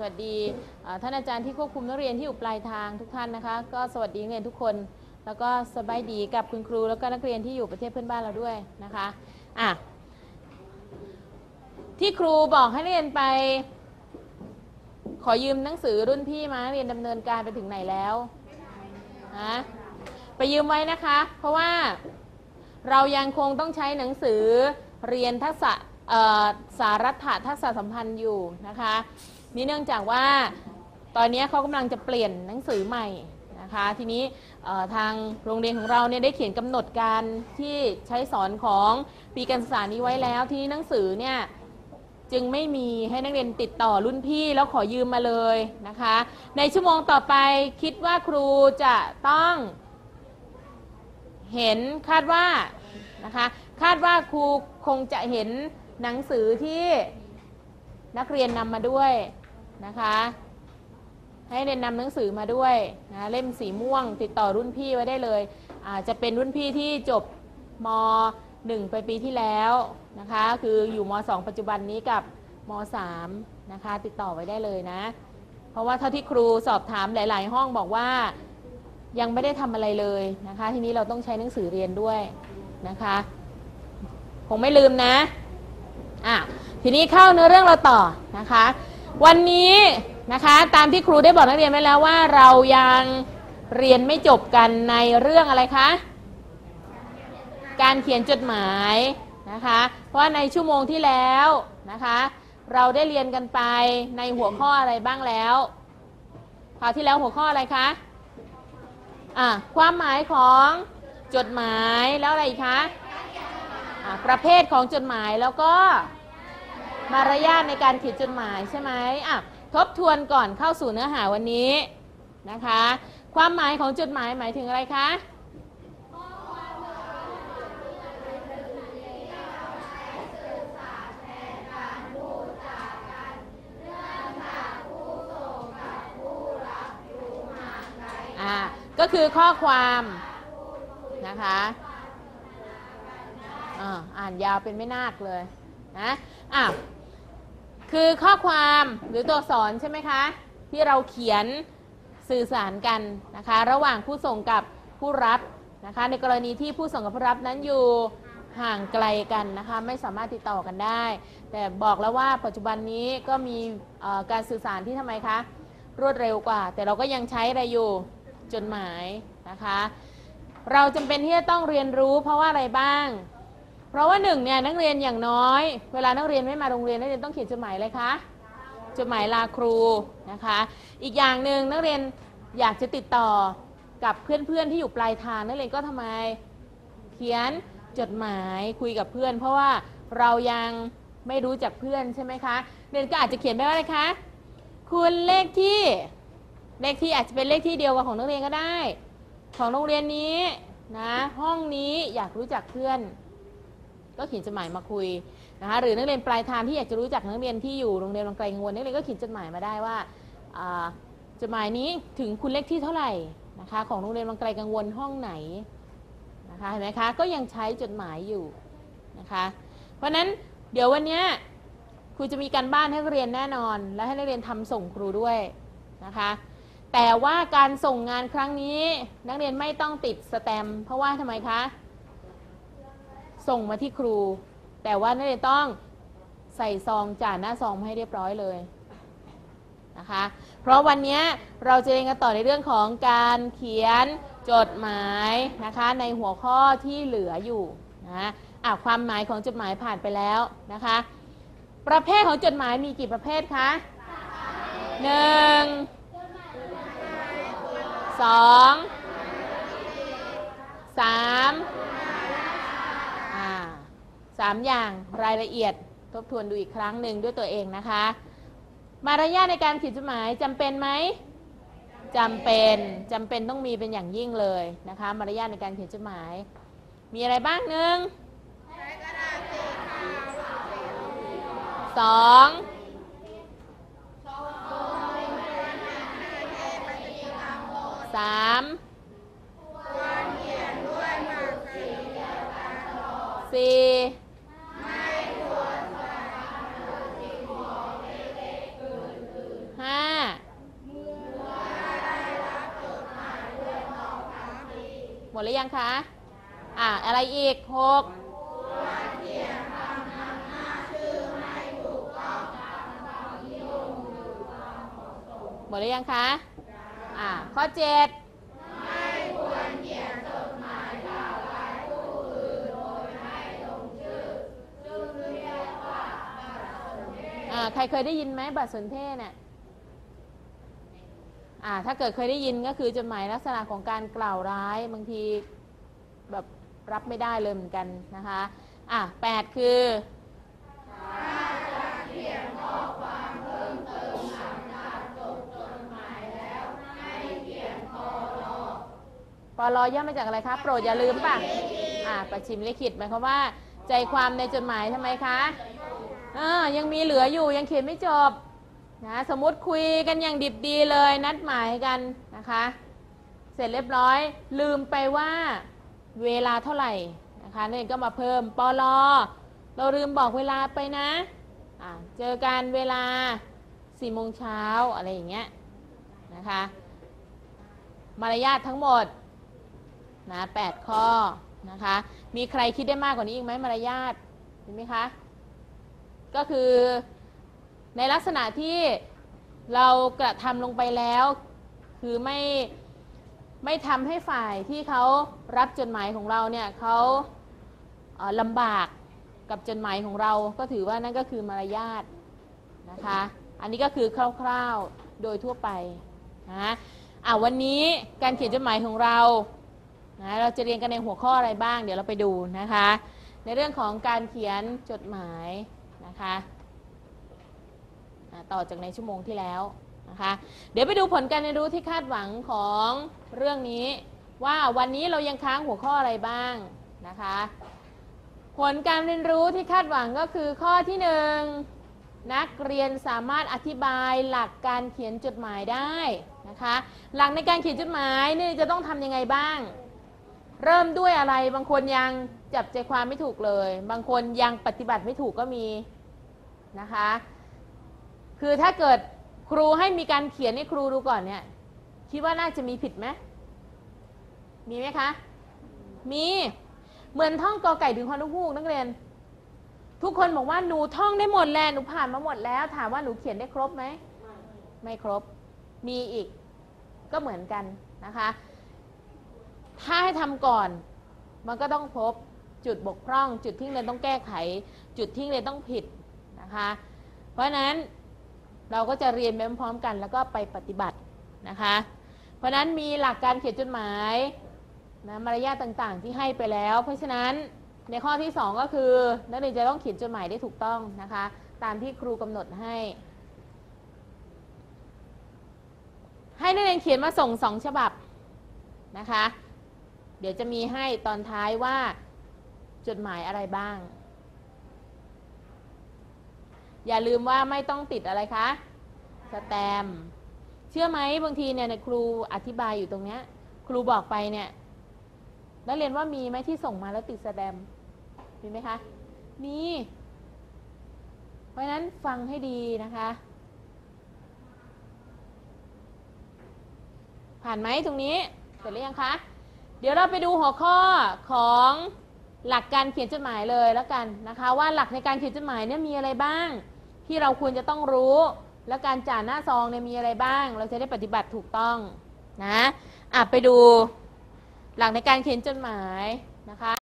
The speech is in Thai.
สวัสดีท่านอาจารย์ที่ควบคุมนักเรียนที่อยู่ปลายทางทุกท่านนะคะ ก็สวัสดีนักเรียนทุกคน แล้วก็สบายดีกับคุณครู แล้วก็นักเรียนที่อยู่ประเทศเพื่อนบ้านเราด้วยนะคะอะที่ครูบอกให้นักเรียนไป ขอยืมหนังสือรุ่นพี่มาเรียนดำเนินการไปถึงไหนแล้วฮะไปยืมไว้นะคะ เพราะว่าเรายังคงต้องใช้หนังสือเรียนทักษะสารัฐทักษะสัมพันธ์อยู่นะคะ นี่เนื่องจากว่าตอนนี้เขากำลังจะเปลี่ยนหนังสือใหม่นะคะทีนี้ทางโรงเรียนของเราเนี่ยได้เขียนกำหนดการที่ใช้สอนของปีการศึกษานี้ไว้แล้ว ทีนี้หนังสือเนี่ยจึงไม่มีให้นักเรียนติดต่อรุ่นพี่แล้วขอยืมมาเลยนะคะ ในชั่วโมงต่อไปคิดว่าครูจะต้อง เห็นคาดว่านะคะ คาดว่าครูคงจะเห็นหนังสือที่ นักเรียนนำมาด้วยนะคะ ให้เรียนนำหนังสือมาด้วยนะเล่มสีม่วงติดต่อรุ่นพี่ไว้ได้เลยอาจจะเป็นรุ่นพี่ที่จบม 1 ไปปีที่แล้วนะคะ คืออยู่ม 2 ปัจจุบันนี้กับม 3 นะคะ ติดต่อไว้ได้เลยนะ เพราะว่าเท่าที่ครูสอบถามหลาย ๆ ห้องบอกว่ายังไม่ได้ทำอะไรเลยนะคะ ทีนี้เราต้องใช้หนังสือเรียนด้วยนะคะ คงไม่ลืมนะอะ ทีนี้เข้าเนื้อเรื่องเราต่อนะคะ วันนี้นะคะตามที่ครูได้บอกนักเรียนไว้แล้วว่าเรายังเรียนไม่จบกันในเรื่องอะไรคะ การเขียนจดหมายนะคะ เพราะว่าในชั่วโมงที่แล้วนะคะ เราได้เรียนกันไปในหัวข้ออะไรบ้างแล้วคราวที่แล้วหัวข้ออะไรคะอะความหมายของจดหมายแล้วอะไรอีกคะะประเภทของจดหมายแล้วก็ มารยาทในการเขียนจดหมายใช่ไหมอะทบทวนก่อนเข้าสู่เนื้อหาวันนี้นะคะ ความหมายของจดหมายหมายถึงอะไรคะอ่าก็คือข้อความนะคะอ่าอ่านยาวเป็นไม่นาคเลยนะอะ คือข้อความหรือตัวอักษรใช่ไหมคะ ที่เราเขียนสื่อสารกันนะคะ ระหว่างผู้ส่งกับผู้รับนะคะ ในกรณีที่ผู้ส่งกับผู้รับนั้นอยู่ห่างไกลกันนะคะ ไม่สามารถติดต่อกันได้ แต่บอกแล้วว่าปัจจุบันนี้ก็มีการสื่อสารที่ทำไมคะ รวดเร็วกว่า แต่เราก็ยังใช้อะไรอยู่จดหมายนะคะ เราจำเป็นที่จะต้องเรียนรู้เพราะว่าอะไรบ้าง เพราะว่าหนึ่งเนี่ยนักเรียนอย่างน้อย เวลานักเรียนไม่มาโรงเรียนนักเรียนต้องเขียนจดหมายเลยคะจดหมายลาครูนะคะ อีกอย่างหนึ่งนักเรียนอยากจะติดต่อกับเพื่อนๆที่อยู่ปลายทางนักเรียนก็ทำไมเขียนจดหมายคุยกับเพื่อน เพราะว่าเรายังไม่รู้จักเพื่อนใช่ไหมคะเรียนก็อาจจะเขียนไปว่าอะไรคะคุณเลขที่เลขที่อาจจะเป็นเลขที่เดียวกับของนักเรียนก็ได้ ของโรงเรียนนี้นะห้องนี้อยากรู้จักเพื่อน ก็เขียนจดหมายมาคุยนะคะหรือนักเรียนปลายทางที่อยากจะรู้จักนักเรียนที่อยู่โรงเรียนบางไกลกังวลนักเรียนก็เขียนจดหมายมาได้ว่าจดหมายนี้ถึงคุณเลขที่เท่าไหร่นะคะของโรงเรียนบางไกลกังวลห้องไหนนะคะเห็นไหมคะก็ยังใช้จดหมายอยู่นะคะเพราะฉะนั้นเดี๋ยววันนี้ครูจะมีการบ้านให้เรียนแน่นอน และให้นักเรียนทำส่งครูด้วยนะคะแต่ว่าการส่งงานครั้งนี้นักเรียนไม่ต้องติดสแตมเพราะว่าทำไมคะ ส่งมาที่ครู แต่ว่านักเรียนต้องใส่ซองจ่าหน้าซองให้เรียบร้อยเลยนะคะ เพราะวันนี้เราจะเรียนกันต่อในเรื่องของการเขียนจดหมายนะคะในหัวข้อที่เหลืออยู่นะอะความหมายของจดหมายผ่านไปแล้วนะคะ ประเภทของจดหมายมีกี่ประเภทคะหนึ่งสองสาม 3 อย่างรายละเอียดทบทวนดูอีกครั้งหนึ่งด้วยตัวเองนะคะ มารยาทในการเขียนจดหมายจำเป็นไหมจำเป็นจำเป็นต้องมีเป็นอย่างยิ่งเลยนะคะ มารยาทในการเขียนจดหมาย มีอะไรบ้างหนึ่งสอง มดหรือยังคะอ่าอะไรอีกหกหมดหรือยังคะอ่าข้อเจ็ดอ่าใครเคยได้ยินไหมบัตรสนเทศเนี่ย อ่าถ้าเกิดเคยได้ยินก็คือจดหมายลักษณะของการกล่าวร้ายบางทีแบบรับไม่ได้เลยเหมือนกันนะคะอะแปดคือปลอย่อมาจากอะไรคะ โปรดอย่าลืมป่ะ อ่า ประชิมลิขิตหมายความว่า ใจความในจดหมายทำไมคะเออยังมีเหลืออยู่ยังเขียนไม่จบ นะสมมติคุยกันอย่างดิบดีเลยนัดหมายกันนะคะ เสร็จเรียบร้อยลืมไปว่าเวลาเท่าไหร่นะคะนี่ก็มาเพิ่มปลอเราลืมบอกเวลาไปนะะเจอกันเวลา4โมงเช้าอะไรอย่างเงี้ยนะคะ มารยาททั้งหมดนะ8ข้อนะคะ มีใครคิดได้มากกว่านี้อีกไหมมารยาทเห็นไหมคะ ก็คือ ในลักษณะที่เรากระทำลงไปแล้ว คือไม่ไม่ทำให้ฝ่ายที่เขารับจดหมายของเราเนี่ยเขาเอ่อลำบากกับจดหมายของเราก็ถือว่านั่นก็คือมารยาทนะคะ อันนี้ก็คือคร่าวๆโดยทั่วไปนะอะวันนี้การเขียนจดหมายของเรานะเราจะเรียนกันในหัวข้ออะไรบ้าง เดี๋ยวเราไปดูนะคะ ในเรื่องของการเขียนจดหมายนะคะ ต่อจากในชั่วโมงที่แล้วนะคะเดี๋ยวไปดูผลการเรียนรู้ที่คาดหวังของเรื่องนี้ ว่าวันนี้เรายังค้างหัวข้ออะไรบ้างนะคะผลการเรียนรู้ที่คาดหวังก็คือข้อที่หนึ่งนักเรียนสามารถอธิบายหลักการเขียนจดหมายได้นะคะหลักในการเขียนจดหมายนี่จะต้องทำยังไงบ้าง เริ่มด้วยอะไรบางคนยังจับใจความไม่ถูกเลย บางคนยังปฏิบัติไม่ถูกก็มีนะคะ คือถ้าเกิดครูให้มีการเขียนให้ครูดูก่อนเนี่ย คิดว่าน่าจะมีผิดไหมมีไหมคะ มีเหมือนท่องกอไก่ถึงฮอนุฮูกนักเรียน ทุกคนบอกว่าหนูท่องได้หมดแล้วหนูผ่านมาหมดแล้ว ถามว่าหนูเขียนได้ครบไหมไม่ครบ มีอีก ก็เหมือนกันนะคะ ถ้าให้ทำก่อน มันก็ต้องพบจุดบกพร่อง จุดที่เรียนต้องแก้ไข จุดที่เรียนต้องผิดนะคะ เพราะฉะนั้น เราก็จะเรียนไปพร้อมๆกัน แล้วก็ไปปฏิบัตินะคะ เพราะนั้นมีหลักการเขียนจดหมายนะมารยาทต่างๆ ที่ให้ไปแล้ว เพราะฉะนั้นในข้อที่ 2 ก็คือนักเรียนจะต้องเขียนจดหมายได้ถูกต้องนะคะ ตามที่ครูกำหนดให้ ให้นักเรียนเขียนมาส่งสองฉบับนะคะ เดี๋ยวจะมีให้ตอนท้ายว่าจดหมายอะไรบ้าง อย่าลืมว่าไม่ต้องติดอะไรคะสแตมเชื่อไหมบางทีเนี่ยครูอธิบายอยู่ตรงเนี้ย ครูบอกไปเนี่ยนักเรียนว่ามีไหมที่ส่งมาแล้วติดสแตมมีไหมคะ มี เพราะฉะนั้นฟังให้ดีนะคะ ผ่านไหมตรงนี้เสร็จหรือยังคะ เดี๋ยวเราไปดูหัวข้อของ หลักการเขียนจดหมายเลยแล้วกันนะคะว่าหลักในการเขียนจดหมายเนี่ยมีอะไรบ้าง ที่เราควรจะต้องรู้ และการจ่าหน้าซองเนี่ยมีอะไรบ้าง เราจะได้ปฏิบัติถูกต้องนะอะไปดูหลักในการเขียนจดหมายนะคะ